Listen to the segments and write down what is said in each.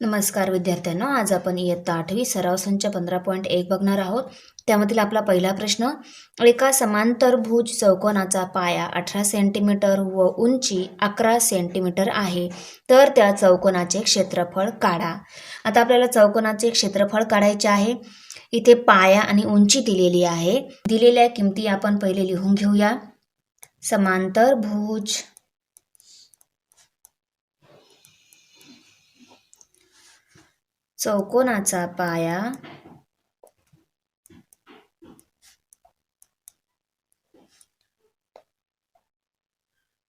नमस्कार विद्यार्थ्यांनो आज आपण इयत्ता आठवी सराव संच पंधरा पॉईंट एक बघणार आहोत. त्यामधील आपला पहिला प्रश्न एका समांतरभुज चौकोनाचा पाया अठरा सेंटीमीटर व उंची अकरा सेंटीमीटर आहे तर त्या चौकोनाचे क्षेत्रफळ काढा. आता आपल्याला चौकोनाचे क्षेत्रफळ काढायचे आहे. इथे पाया आणि उंची दिलेली आहे. दिलेल्या किमती आपण पहिले लिहून घेऊया. समांतरभुज चौकोनाचा पाया.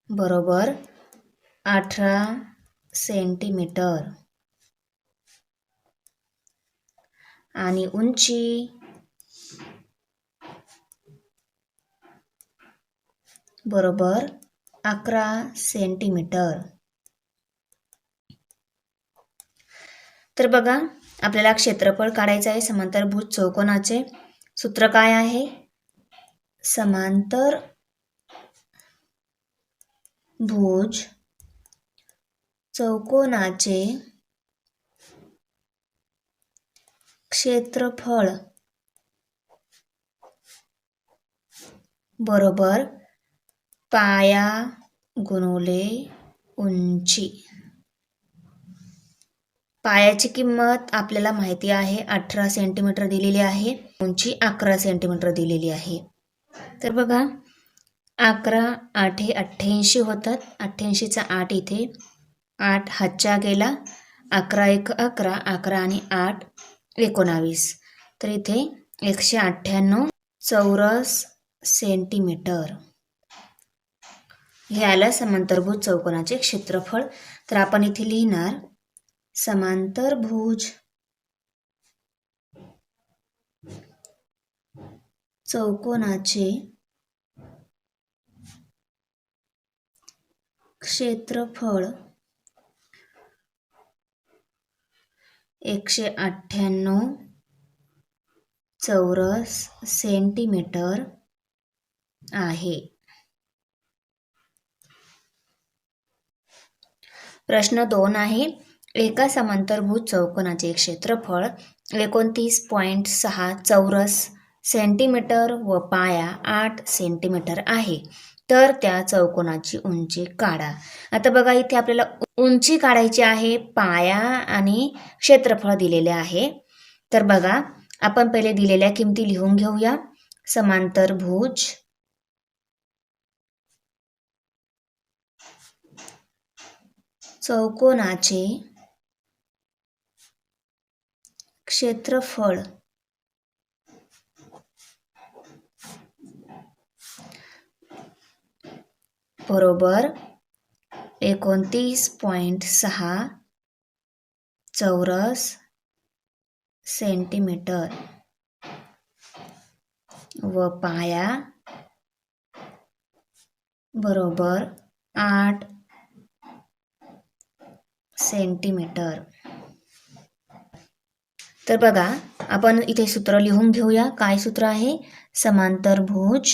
बरोबर अठरा सेंटीमीटर. आणि उंची बरोबर अकरा सेंटीमीटर. तर बघा आपल्याला क्षेत्रफळ काढायचं आहे. समांतरभुज चौकोनाचे सूत्र काय आहे? समांतर भुज चौकोनाचे क्षेत्रफळ बरोबर पाया गुणवले उंची. पायाची किंमत आपल्याला माहिती आहे. अठरा सेंटीमीटर दिलेली आहे. उंची अकरा सेंटीमीटर दिलेली आहे. तर बघा अकरा आठे अठ्ठ्याऐंशी होतात. अठ्ठ्याऐंशीचा आठ इथे. आठ हातच्या गेला. अकरा एक अकरा अकरा आणि आठ एकोणावीस. तर इथे एकशे अठ्ठ्याण्णव चौरस सेंटीमीटर हे आलं समांतरभूत चौकोनाचे क्षेत्रफळ. तर आपण इथे लिहिणार समांतरभुज चौकोनाचे क्षेत्रफळ एकशे अठ्ठ्याण्णव चौरस सेंटीमीटर आहे. प्रश्न दोन आहे. एका समांतरभूत चौकोनाचे क्षेत्रफळ एकोणतीस पॉईंट सहा चौरस सेंटीमीटर व पाया आठ सेंटीमीटर आहे. तर त्या चौकोनाची उंची काढा. आता बघा इथे आपल्याला उंची काढायची आहे पाया आणि क्षेत्रफळ दिलेले आहे. तर बघा आपण पहिले दिलेल्या किमती लिहून घेऊया. समांतरभुज चौकोनाचे क्षेत्रफळ. बरोबर एकोणतीस पॉईंट सहा चौरस सेंटीमीटर. व पाया बरोबर आठ सेंटीमीटर. तर बघा आपण इथे सूत्र लिहून घेऊया. काय सूत्र आहे? समांतर भुज.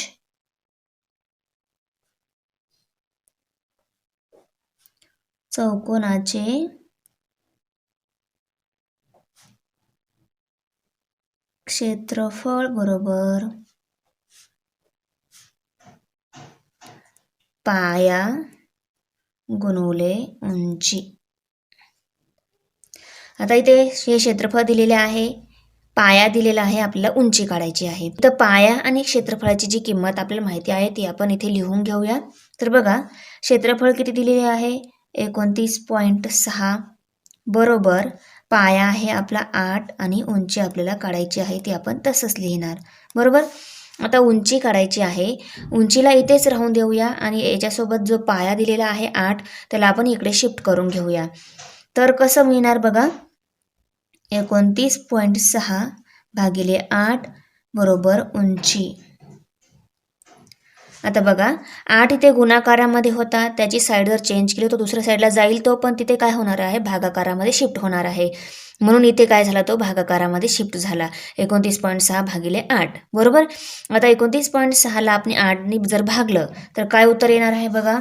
चौकोनाचे क्षेत्रफळ बरोबर पाया गुणवले उंची. आता इथे हे क्षेत्रफळ दिलेले आहे. पाया दिलेला आहे आपल्याला उंची काढायची आहे. तर पाया आणि क्षेत्रफळाची जी किंमत आपल्याला माहिती आहे ती आपण इथे लिहून घेऊया. तर बघा क्षेत्रफळ किती दिलेले आहे? एकोणतीस पॉईंट सहा. बरोबर पाया आहे आपला आठ आणि उंची आपल्याला काढायची आहे ती आपण तसंच लिहिणार. बरोबर? आता उंची काढायची आहे. उंचीला इथेच राहून देऊया आणि याच्यासोबत जो पाया दिलेला आहे आठ त्याला आपण इकडे शिफ्ट करून घेऊया. तर कसं मिळणार बघा? एकोणतीस पॉईंट सहा भागिले आठ बरोबर उंची. आता बघा आठ इथे गुणाकारामध्ये होता त्याची साईड जर चेंज केली तो दुसऱ्या साईडला जाईल तो पण तिथे काय होणार आहे? भागाकारामध्ये शिफ्ट होणार आहे. म्हणून इथे काय झाला तो? भागाकारामध्ये शिफ्ट झाला. एकोणतीस पॉईंट सहा भागिले आठ. बरोबर? आता एकोणतीस पॉईंट सहाला आपण आठने जर भागलं तर काय उत्तर येणार आहे बघा?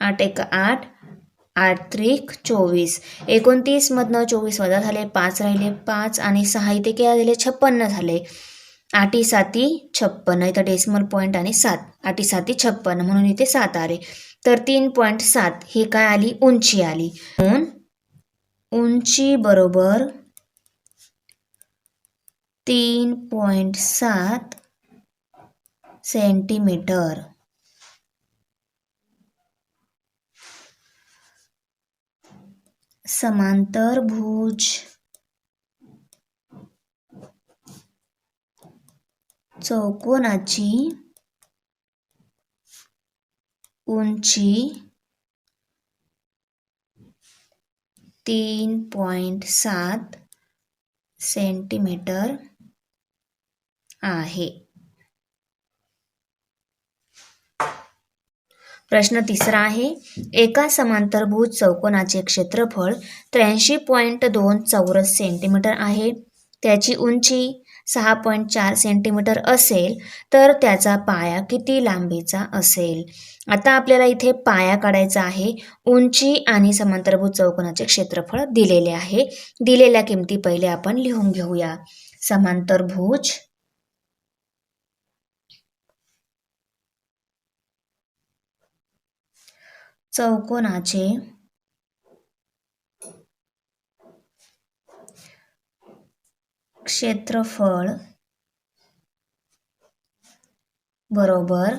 आठ एक आठ आठ त्रिक चोवीस. एकोणतीसमधनं चोवीस वजा झाले पाच राहिले पाच आणि सहा इथे किती झाले छप्पन्न झाले. आठी साती छप्पन्न. इथं डेसिमल पॉईंट आणि सात. आठी साती छप्पन्न. म्हणून इथे सात आले. तर तीन पॉईंट सात. ही काय आली? उंची आली. म्हणून उंची बरोबर तीन पॉईंट सात सेंटीमीटर समांतर भुज. चौकोनाची उंची तीन पॉईंट सात सेंटीमीटर आहे. प्रश्न तिसरा आहे एका समांतरभूत चौकोनाचे क्षेत्रफळ त्र्याऐंशी पॉईंट दोन चौरस सेंटीमीटर आहे. त्याची उंची सहा पॉईंट चार सेंटीमीटर असेल तर त्याचा पाया किती लांबीचा असेल? आता आपल्याला इथे पाया काढायचा आहे. उंची आणि समांतरभूत चौकोनाचे क्षेत्रफळ दिलेले आहे. दिलेल्या किमती पहिले आपण लिहून घेऊया. समांतरभुज चौकोनाचे. क्षेत्रफळ बरोबर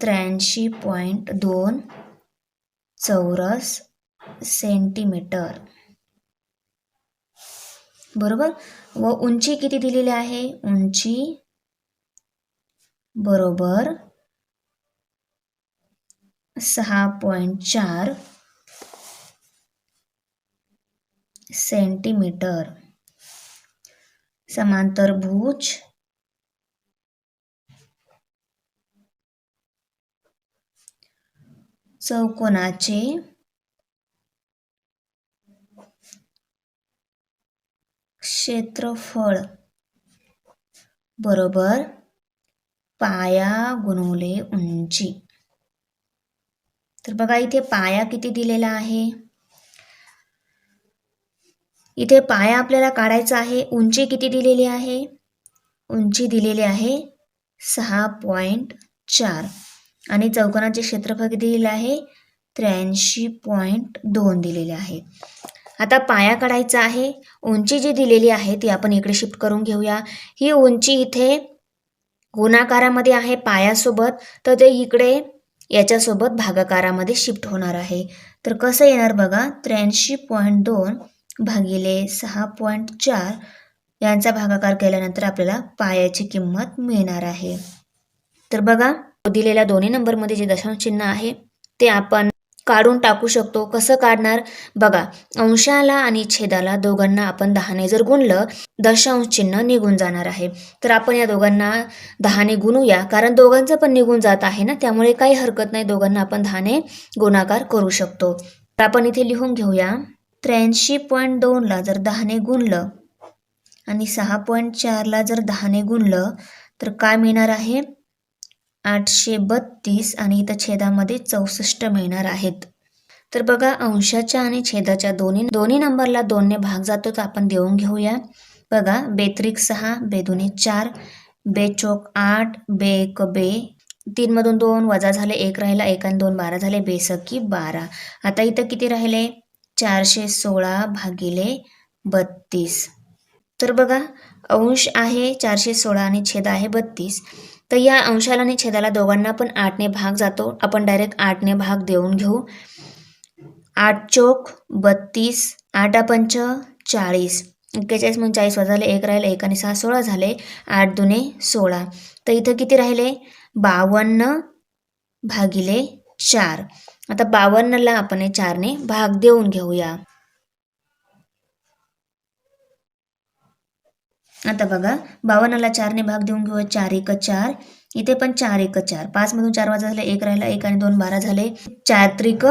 त्र्याऐंशी पॉईंट दोन चौरस सेंटीमीटर. बरोबर? व उंची किती दिलेली आहे? उंची बरोबर सहा पॉईंट चार सेंटीमीटर. समांतरभुज चौकोनाचे. क्षेत्रफळ बरोबर पाया गुणवले उंची. तर बघा इथे पाया किती दिलेला आहे. इथे पाया आपल्याला काढायचा आहे. उंची किती दिलेली आहे? उंची दिलेली आहे सहा पॉईंट चार. आणि चौकोनाचे क्षेत्रफळ किती दिलेले आहे? त्र्याऐंशी पॉईंट दोन दिलेले आहे. आता पाया काढायचा आहे. उंची जी दिलेली आहे ती आपण इकडे शिफ्ट करून घेऊया. ही उंची इथे गुणाकारामध्ये आहे पायासोबत. तर ते इकडे याच्यासोबत भागाकारामध्ये शिफ्ट होणार आहे. तर कसं येणार बघा? त्र्याऐंशी पॉईंट दोन भागिले सहा पॉईंट चार यांचा भागाकार केल्यानंतर आपल्याला पायाची किंमत मिळणार आहे. तर बघा दिलेल्या दोन्ही नंबरमध्ये जे दशांश चिन्ह आहे ते आपण काढून टाकू शकतो. कसं काढणार? बघा अंशाला आणि छेदाला दोघांना आपण दहाने जर गुणलं दशांश चिन्ह निघून जाणार आहे. तर आपण या दोघांना दहाने गुणूया कारण दोघांचं पण निघून जात आहे ना त्यामुळे काही हरकत नाही. दोघांना आपण दहाने गुणाकार करू शकतो. तर आपण इथे लिहून घेऊया. त्र्याऐंशी पॉईंट दोनला जर दहाने गुणलं आणि सहा पॉईंट चारला जर दहाने गुणलं तर काय मिळणार आहे? आठशे बत्तीस आणि इथं छेदामध्ये चौसष्ट मिळणार आहेत. तर बघा अंशाच्या आणि छेदाच्या दोन्ही दोन्ही नंबरला दोनने भाग जातो तर आपण देऊन घेऊया. बघा बेत्रिक सहा बेदुने चार बेचोक आठ बे एक बे. तीनमधून दोन वजा झाले एक राहिला एक आणि दोन बारा झाले बेसकी बारा. आता इथं किती राहिले? चारशे सोळा भागिले बत्तीस. तर बघा अंश आहे चारशे सोळा आणि छेद आहे बत्तीस. तर या अंशाला आणि छेदाला दोघांना पण आठने भाग जातो. आपण डायरेक्ट आठने भाग देऊन घेऊ. आठ चोक बत्तीस आठ पंच चाळीस एक्केचाळीस म्हणून चाळीस म्हणजे झाले एक राहिले एक आणि सहा सोळा झाले. आठ दुने सोळा. तर इथं किती राहिले? बावन्न भागिले चार. आता बावन्नला आपण चारने भाग देऊन घेऊया. आता बघा बावन्नला चारने भाग देऊन घेऊया चार एक चार. इथे पण चार एक चार. पाच मधून चार वाजा झाले एक राहिला एक आणि दोन बारा झाले. चार त्रिक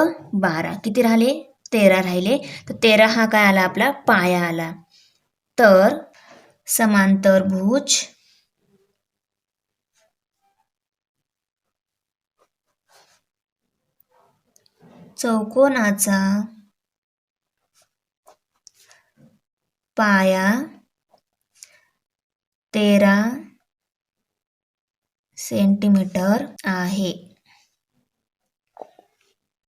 बारा. किती राहिले? तेरा राहिले. तर तेरा हा काय आला? आपला पाया आला. तर समांतर भुज. चौकोनाचा पाया तेरा सेंटीमीटर आहे.